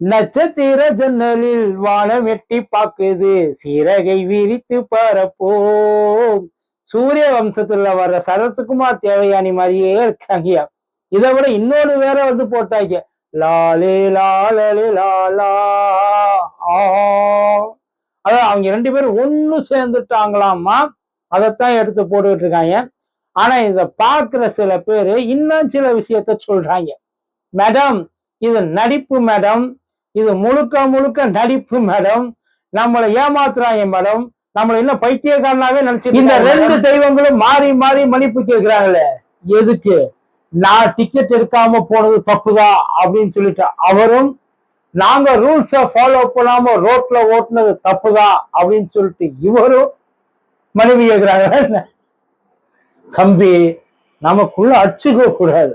நட்சத்திர ஜன்னலில் வானம் எட்டி பாக்குது சிறகை விரித்து பரப்போம். சூரிய வம்சத்துல வர்ற சரத்குமார் தேவயானி மாதிரியே இருக்காங்கயா இதை விட இன்னொன்னு வேற வந்து போட்டாங்க. லாலே லாலே லாலா ஆ. அதான் அவங்க ரெண்டு பேரும் ஒண்ணு சேர்ந்துட்டாங்களாமா அதைத்தான் எடுத்து போட்டுக்கிட்டு இருக்காங்க. ஆனா இத பாக்குற சில பேரு இன்னும் சில விஷயத்த சொல்றாங்க. மேடம் இது நடிப்பு மேடம். இது முழுக்க முழுக்க நடிப்பு மேடம். நம்மளை ஏமாத்துறாங்க மேடம். நம்மள இன்னும் பைத்தியக்காரனாவே நினைச்சு இந்த ரெண்டு தெய்வங்களும் மாறி மாறி மன்னிப்பு கேட்கிறாங்களே எதுக்கு? நான் டிக்கெட் எடுக்காம போனது தப்புதான் அப்படின்னு சொல்லிட்டு அவரும் நாங்க ரூல்ஸ ஃபாலோ பண்ணாம ரோட்ல ஓட்டுனது தப்புதான் அப்படின்னு சொல்லிட்டு இவரும் மனைவி கேட்கிறாங்க தம்பி நமக்குள்ள அச்சுக்க கூடாது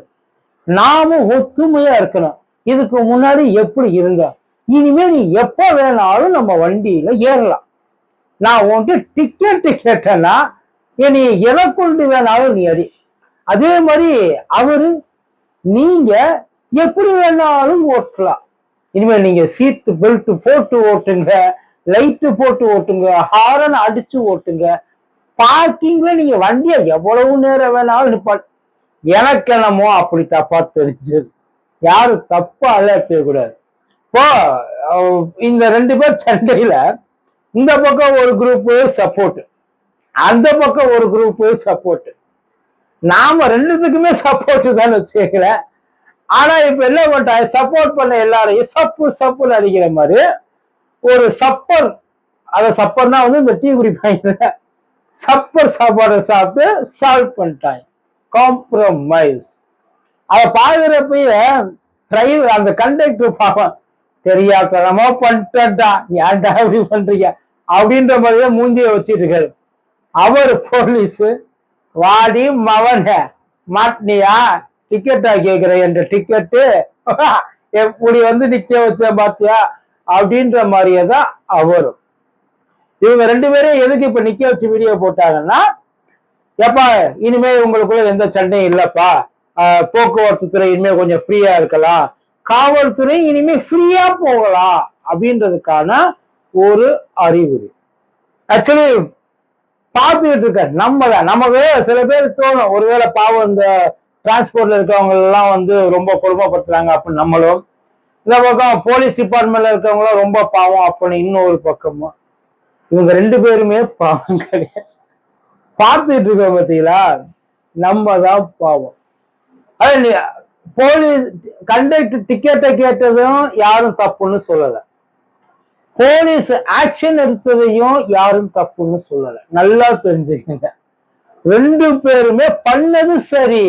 நாமும் ஒத்துமையா இருக்கணும். இதுக்கு முன்னாடி எப்படி இருந்த? இனிமே நீ எப்ப வேணாலும் நம்ம வண்டியில ஏறலாம். நான் உன்ட்டு டிக்கெட் கேட்டேன்னா நீ எதை கொண்டு வேணாலும் நீ அறி அதே மாதிரி அவரு நீங்க எப்படி வேணாலும் ஓட்டலாம். இனிமேல் நீங்க சீட்டு பெல்ட் போட்டு ஓட்டுங்க லைட்டு போட்டு ஓட்டுங்க ஹாரன் அடிச்சு ஓட்டுங்க. பார்க்கிங்ல நீங்க வண்டியை எவ்வளவு நேரம் வேணாலும் நிப்பாட்டு எனக்கு என்னமோ அப்படி தப்பா தெரிஞ்சது. யாரும் தப்பா அலர்ட் செய்யக்கூடாது இப்போ இந்த ரெண்டு பேர் சண்டையில இந்த பக்கம் ஒரு குரூப் சப்போர்ட் அந்த பக்கம் ஒரு குரூப் சப்போர்ட் நாம ரெண்டுத்துக்குமே சப்போர்ட் தான் வச்சுக்கல. ஆனா இப்ப என்ன பண்ணிட்டாங்க சப்போர்ட் பண்ண எல்லாரையும் சப்பு சப்புன்னு அடிக்கிற மாதிரி ஒரு சப்பர் அத சப்பர்னா வந்து இந்த டீ குடிப்பாங்க சப்பர் சாப்பாடை சாப்பிட்டு சால்வ் பண்ணிட்டாங்க. காம்ப்ரமைஸ் அதை பாக்குறப்பயே டிரைவர் அந்த கண்டக்டர் பாவம் தெரியாதனமா பண்ணிட்டா ஏன்டா அப்படி பண்றீங்க? அப்படின்ற மாதிரியே மூஞ்சிய வச்சிட்டு இருக்காரு. அவர் போலீஸ் வாடி மவன மாட்டினியா? டிக்கெட்டா கேக்குற என்ற டிக்கெட்டு எப்படி வந்து நிக்க வச்ச பாத்தியா? அப்படின்ற மாதிரியே தான் அவரும். இவங்க ரெண்டு பேரும் எதுக்கு இப்ப நிக்க வச்சு வீடியோ போட்டாங்கன்னா எப்பா இனிமே உங்களுக்குள்ள எந்த சண்டையும் இல்லப்பா போக்குவரத்து துறை இனிமே கொஞ்சம் ஃப்ரீயா இருக்கலாம். காவல்துறை இனிமே ஃப்ரீயா போகலாம் அப்படின்றதுக்கான ஒரு அறிகுறி. ஆக்சுவலி பார்த்துக்கிட்டு இருக்க நம்ம தான் நமக்கு சில பேர் தோணும். ஒருவேளை பாவம் இந்த டிரான்ஸ்போர்ட்ல இருக்கவங்க எல்லாம் வந்து ரொம்ப கொடுமைப்படுத்துறாங்க அப்படின்னு நம்மளும். இந்த பக்கம் போலீஸ் டிபார்ட்மெண்ட்ல இருக்கவங்களும் ரொம்ப பாவம் அப்படின்னு இன்னொரு பக்கமும். இவங்க ரெண்டு பேருமே பாவம் கிடையாது. பார்த்துட்டு இருக்கோம் பார்த்தீங்களா நம்ம தான் பாவம். போலீஸ் கண்டக்டர் டிக்கெட்டை கேட்டதும் யாரும் தப்புன்னு சொல்லல. போலீஸ் ஆக்ஷன் எடுத்ததையும் யாரும் தப்புன்னு சொல்லல. நல்லா தெரிஞ்சுக்கங்க. ரெண்டு பேருமே பண்ணது சரி.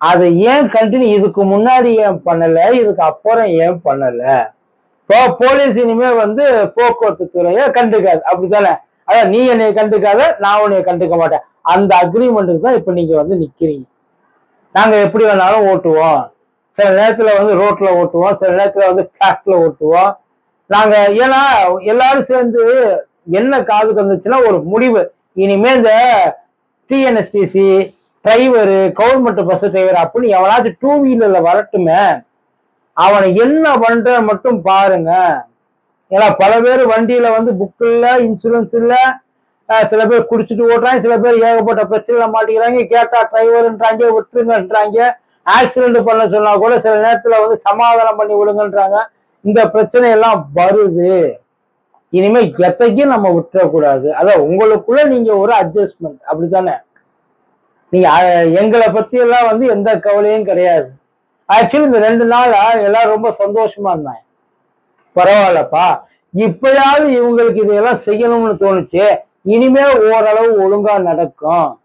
அதை ஏன் கண்டினியூ இதுக்கு முன்னாடி ஏன் பண்ணல இதுக்கு அப்புறம் ஏன் பண்ணல? இப்போ போலீஸ் இனிமே வந்து போக்குவரத்து துறையை கண்டுக்காது. அப்படித்தானே? அதான் நீ என்னை கண்டுக்காத நான் உன்னை கண்டுக்க மாட்டேன். அந்த அக்ரிமெண்ட்டுக்கு தான் இப்ப நீங்க வந்து நிக்கிறீங்க. நாங்கள் எப்படி வேணாலும் ஓட்டுவோம். சில நேரத்தில் வந்து ரோட்டில் ஓட்டுவோம் சில நேரத்தில் வந்து பிளாட்ல ஓட்டுவோம். நாங்கள் ஏன்னா எல்லாரும் சேர்ந்து என்ன காதுக்கு வந்துச்சுன்னா ஒரு முடிவு. இனிமே இந்த TNSTC driver government bus driver அப்படின்னு எவனாச்சும் டூ வீலரில் வரட்டுமே. அவனை என்ன பண்ற மட்டும் பாருங்க. ஏன்னா பல பேர் வண்டியில வந்து புக் இல்லை இன்சூரன்ஸ் இல்லை சில பேர் குடிச்சிட்டு ஓட்டுறாங்க சில பேர் ஏகப்பட்ட பிரச்சனைல மாட்டிக்கிறாங்க. கேட்டா டிரைவர்ன்றாங்க விட்டுருங்கன்றாங்க. ஆக்சிடென்ட் பண்ண சொன்னா கூட சில நேரத்துல வந்து சமாதானம் பண்ணி விடுங்கன்றாங்க. இந்த பிரச்சனை எல்லாம் வருது. இனிமே எத்தையும் நம்ம விட்டுறக்கூடாது. அதான் உங்களுக்குள்ள நீங்க ஒரு அட்ஜஸ்ட்மெண்ட் அப்படித்தானே? நீங்க எங்களை பத்தி எல்லாம் வந்து எந்த கவலையும் கிடையாது. ஆக்சுவலி இந்த ரெண்டு நாளா எல்லாரும் ரொம்ப சந்தோஷமா இருந்தாங்க. பரவாயில்லப்பா. இப்பயாவது இவங்களுக்கு இதையெல்லாம் செய்யணும்னு தோணுச்சு. இனிமே ஓரளவு ஒழுங்கா நடக்கும்.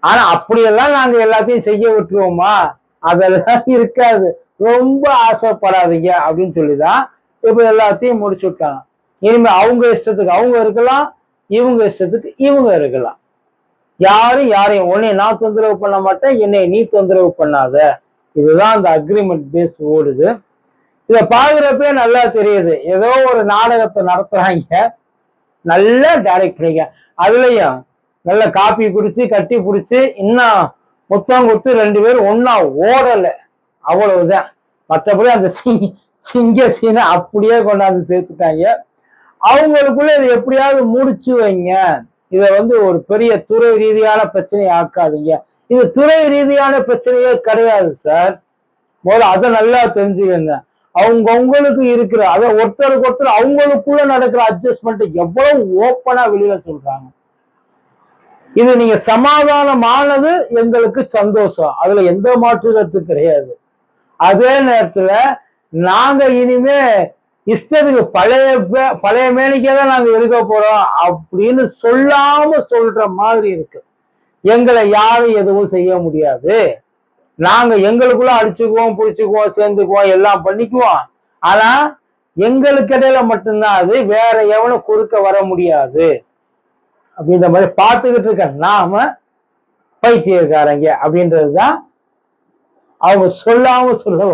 ஆனா அப்படியெல்லாம் நாங்க எல்லாத்தையும் செய்ய விட்டுருவோமா? அதெல்லாம் இருக்காது. ரொம்ப ஆசைப்படாதீங்க அப்படின்னு சொல்லிதான் இப்ப எல்லாத்தையும் முடிச்சு விட்டாங்க. இனிமே அவங்க இஷ்டத்துக்கு அவங்க இருக்கலாம் இவங்க இஷ்டத்துக்கு இவங்க இருக்கலாம். யாரும் யாரையும் உன்னை நான் தொந்தரவு பண்ண மாட்டேன் என்னை நீ தொந்தரவு பண்ணாத. இதுதான் அந்த அக்ரிமெண்ட் பேஸ் ஓடுது. இத பாக்குறப்பே நல்லா தெரியுது. ஏதோ ஒரு நாடகத்தை நடத்துறாங்க. நல்லா டைரக்ட் பண்ணிக்க. அதுலயும் நல்ல காப்பி குடிச்சு கட்டி பிடிச்சி இன்னும் முத்தம் கொடுத்து ரெண்டு பேரும் ஒன்னா ஓடல. அவ்வளவுதான். மற்றபடி அந்த சிங்க சீனை அப்படியே கொண்டாந்து சேர்த்துட்டாங்க. அவங்களுக்குள்ள இதை எப்படியாவது முடிச்சு வைங்க. இதை வந்து ஒரு பெரிய துறை ரீதியான பிரச்சனையை ஆக்காதீங்க. இது துறை ரீதியான பிரச்சனையே கிடையாது சார். முதல்ல அதை நல்லா தெரிஞ்சுக்கங்க. அவங்க அவங்களுக்கு இருக்கிற அதை ஒருத்தருக்கு ஒருத்தர் அவங்களுக்குள்ள நடக்கிற அட்ஜஸ்ட்மெண்ட் எவ்வளவு ஓப்பனா வெளியில சொல்றாங்க. இது நீங்க சமாதானமானது எங்களுக்கு சந்தோஷம். அதுல எந்த மாற்று கருத்து கிடையாது. அதே நேரத்துல நாங்க இனிமே இஷ்டத்துக்கு பழைய பே- பழைய மேனிக்கே தான் நாங்க இருக்க போறோம் அப்படின்னு சொல்லாம சொல்ற மாதிரி இருக்கு. எங்களை யாரும் எதுவும் செய்ய முடியாது. நாங்க எங்களுக்குள்ள அடிச்சுக்குவோம் புடிச்சுக்குவோம் சேர்ந்துக்குவோம் எல்லாம் பண்ணிக்குவோம். ஆனா எங்களுக்கு இடையில மட்டும்தான் அது வேற எவனும் குறுக்க வர முடியாது. அப்படின்ற மாதிரி பார்த்துக்கிட்டு இருக்க நாம பைத்தியக்காரங்க அப்படின்றதுதான் அவங்க சொல்லாம சொல்ல